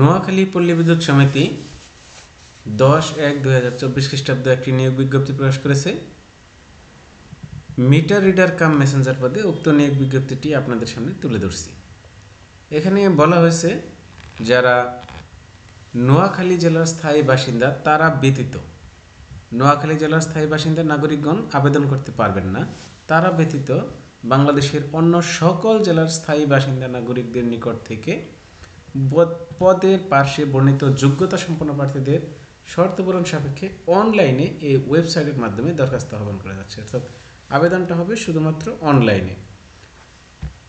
নোয়াখালী পল্লী বিদ্যুৎ সমিতি দশ এক দুই হাজার চব্বিশ খ্রিস্টাব্দে একটি নিয়োগ বিজ্ঞপ্তি প্রকাশ করেছে। মিটার রিডার কাম মেসেঞ্জার পদে উক্ত নিয়োগ বিজ্ঞপ্তিটি আপনাদের সামনে তুলে ধরছি। এখানে বলা হয়েছে, যারা নোয়াখালী জেলার স্থায়ী বাসিন্দা, তারা ব্যতীত, নোয়াখালী জেলার স্থায়ী বাসিন্দা নাগরিকগণ আবেদন করতে পারবেন না। তারা ব্যতীত, বাংলাদেশের অন্য সকল জেলার স্থায়ী বাসিন্দা নাগরিকদের নিকট থেকে পদের পার্শ্বে বর্ণিত যোগ্যতা সম্পন্ন প্রার্থীদের শর্ত পূরণ সাপেক্ষে অনলাইনে এই ওয়েবসাইটের মাধ্যমে দরখাস্ত আহ্বান করা যাচ্ছে। অর্থাৎ আবেদনটা হবে শুধুমাত্র অনলাইনে।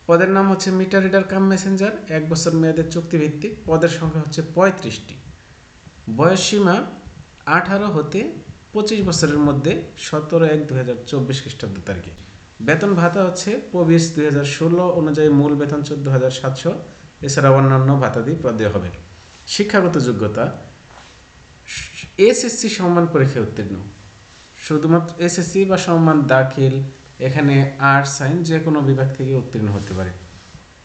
পদের নাম হচ্ছে মিটার রিডার কাম মেসেঞ্জার, এক বছর মেয়াদের চুক্তিভিত্তিক। পদের সংখ্যা হচ্ছে পঁয়ত্রিশটি। বয়স সীমা আঠারো হতে পঁচিশ বছরের মধ্যে সতেরো এক দু হাজার চব্বিশ খ্রিস্টাব্দ তারিখে। বেতন ভাতা হচ্ছে প্রবিশ দুই হাজার ষোলো অনুযায়ী মূল বেতন চোদ্দ হাজার সাতশো। এছাড়া অন্যান্য ভাতা দিয়ে প্রদেয় হবে। শিক্ষাগত যোগ্যতা, এসএসসি সম্মান পরীক্ষায় উত্তীর্ণ। শুধুমাত্র এসএসসি বা সম্মান দাখিল, এখানে আর্টস সাইন্স যে কোনো বিভাগ থেকে উত্তীর্ণ হতে পারে।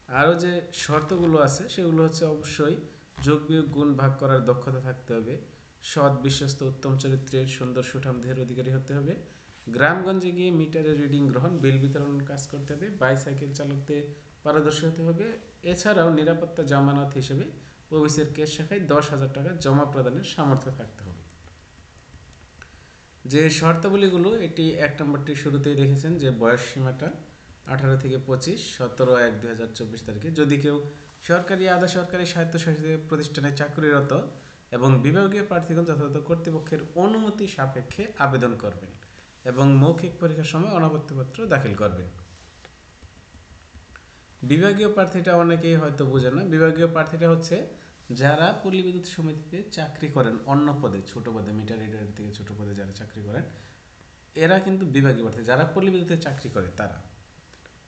আরও যে শর্তগুলো আছে, সেগুলো হচ্ছে অবশ্যই যোগ বিয়োগ গুণ ভাগ করার দক্ষতা থাকতে হবে। সৎ, বিশ্বস্ত, উত্তম চরিত্রের সুন্দর সুঠাম দেহের অধিকারী হতে হবে। গ্রামগঞ্জে গিয়ে মিটারে রিডিং গ্রহণ, বিল বিতরণ কাজ করতে হবে, বাইসাইকেল চালকদের পারদর্শী হতে হবে। এছাড়াও নিরাপত্তা জামানত হিসেবে ওবিসির কেস শাখায় দশ হাজার টাকা জমা প্রদানের সামর্থ্য থাকতে হবে। যে শর্তাবলীগুলো, এটি এক নম্বরটি শুরুতেই দেখেছেন যে বয়স সীমাটা আঠারো থেকে পঁচিশ, সতেরো এক দুই হাজার চব্বিশ তারিখে। যদি কেউ সরকারি, আধা সরকারি স্বায়ত্তশাসিত প্রতিষ্ঠানে চাকরিরত এবং বিভাগীয় প্রার্থীগণ যথাযথ কর্তৃপক্ষের অনুমতি সাপেক্ষে আবেদন করবেন। এবং মৌখিক পরীক্ষার সময় অনাপত্তিপত্র দাখিল করবেন বিভাগীয় প্রার্থীটা অনেকেই হয়তো বোঝে না। বিভাগীয় প্রার্থীটা হচ্ছে যারা পল্লী বিদ্যুৎ সমিতিতে চাকরি করেন, অন্য পদে, ছোট পদে মিটার রিডার থেকে ছোট পদে যারা চাকরি করেন, এরা কিন্তু বিভাগীয় প্রার্থী। যারা পল্লী বিদ্যুতে চাকরি করে, তারা।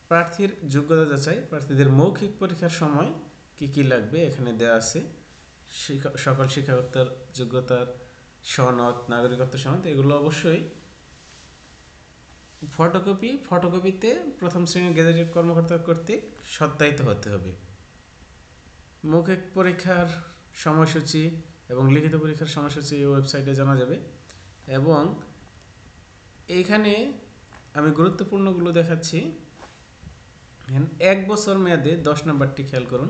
প্রার্থীর যোগ্যতা যাচাই, প্রার্থীদের মৌখিক পরীক্ষার সময় কি কি লাগবে এখানে দেওয়া আছে। সকল শিক্ষাগতার যোগ্যতার সনদ, নাগরিকত্ব সনদ, এগুলো অবশ্যই ফটোকপি, ফটোকপিতে প্রথম শ্রেণির গেজেটেড কর্মকর্তা কর্তৃক সত্যায়িত হতে হবে। মৌখিক পরীক্ষার সময়সূচি এবং লিখিত পরীক্ষার সময়সূচি ওয়েবসাইটে জানা যাবে এবং এইখানে আমি গুরুত্বপূর্ণগুলো দেখাচ্ছি। এক বছর মেয়াদে দশ নম্বরটি খেয়াল করুন।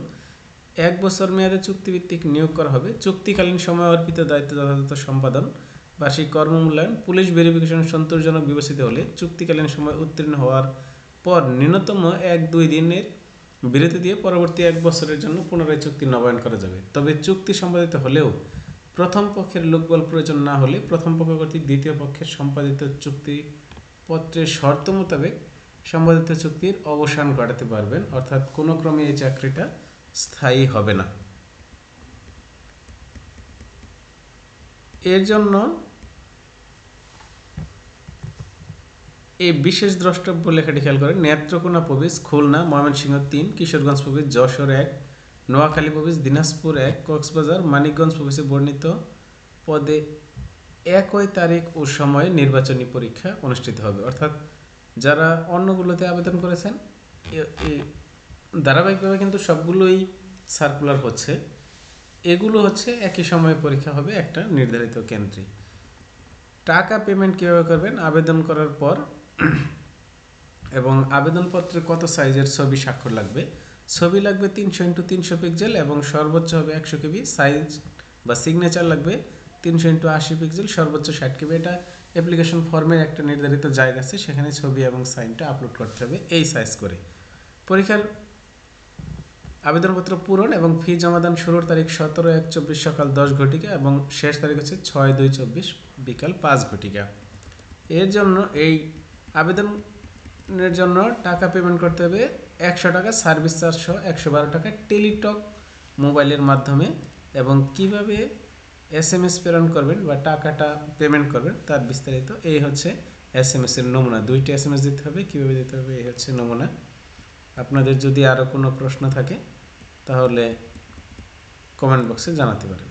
এক বছর মেয়াদে চুক্তিভিত্তিক নিয়োগ করা হবে। চুক্তিকালীন সময় অর্পিত দায়িত্ব যথাযথ সম্পাদন। বার্ষিক কর্মমূল্যায়ন পুলিশ ভেরিফিকেশন সন্তোষজনক বিবেচিত হলে চুক্তিকালীন সময় উত্তীর্ণ হওয়ার পর ন্যূনতম এক দুই দিনের বিরতি দিয়ে পরবর্তী এক বছরের জন্য পুনরায় চুক্তি নবায়ন করা যাবে। তবে চুক্তি সম্পাদিত হলেও প্রথম পক্ষের লোকবল প্রয়োজন না হলে প্রথম পক্ষ কর্তৃক দ্বিতীয় পক্ষের সম্পাদিত চুক্তিপত্রের শর্ত মোতাবেক সম্পাদিত চুক্তির অবসান ঘটাতে পারবেন, অর্থাৎ কোনো ক্রমে এই চাকরিটা স্থায়ী হবে না। এর জন্য এই বিশেষ দ্রষ্টব্য লেখাটি খেয়াল করেন, নেত্রকোনা প্রবেশ, খুলনা, ময়মনসিংহ তিন, কিশোরগঞ্জ প্রবেশ, যশোর এক, নোয়াখালী প্রবেশ, দিনাজপুর এক, কক্সবাজার, মানিকগঞ্জ প্রবেশে বর্ণিত পদে একই তারিখ ও সময়ে নির্বাচনী পরীক্ষা অনুষ্ঠিত হবে। অর্থাৎ যারা অন্যগুলোতে আবেদন করেছেন ধারাবাহিকভাবে কিন্তু সবগুলোই সার্কুলার হচ্ছে। এগুলো হচ্ছে একই সময়ে পরীক্ষা হবে একটা নির্ধারিত কেন্দ্রে। টাকা পেমেন্ট কীভাবে করবেন? আবেদন করার পর এবং আবেদনপত্রে কত সাইজের ছবি স্বাক্ষর লাগবে? ছবি লাগবে তিনশো ইন্টু তিনশো পিক্সেল এবং সর্বোচ্চ হবে একশো কেবি। সাইজ বা সিগনেচার লাগবে তিনশো ইন্টু আশি পিক্সেল, সর্বোচ্চ ষাট কেবি। এটা অ্যাপ্লিকেশন ফর্মের একটা নির্ধারিত জায়গা আছে, সেখানে ছবি এবং সাইনটা আপলোড করতে হবে এই সাইজ করে। পরীক্ষার আবেদনপত্র পূরণ এবং ফি জমাদান শুরুর তারিখ সতেরো এক চব্বিশ সকাল দশ ঘটিকা এবং শেষ তারিখ হচ্ছে ছয় দুই চব্বিশ বিকাল পাঁচ ঘটিকা। এর জন্য এই আবেদনের জন্য টাকা পেমেন্ট করতে হবে একশো টাকা সার্ভিস চার্জ সহ একশো বারো টাকা, টেলিটক মোবাইলের মাধ্যমে এবং কীভাবে এস এম এস প্রেরণ করবেন বা টাকাটা পেমেন্ট করবেন তার বিস্তারিত এই হচ্ছে এস এম এসের নমুনা। দুইটি এস এম এস দিতে হবে, কীভাবে দিতে হবে এই হচ্ছে নমুনা। আপনাদের যদি আরও কোনো প্রশ্ন থাকে, তাহলে কমেন্ট বক্সে জানাতে পারেন।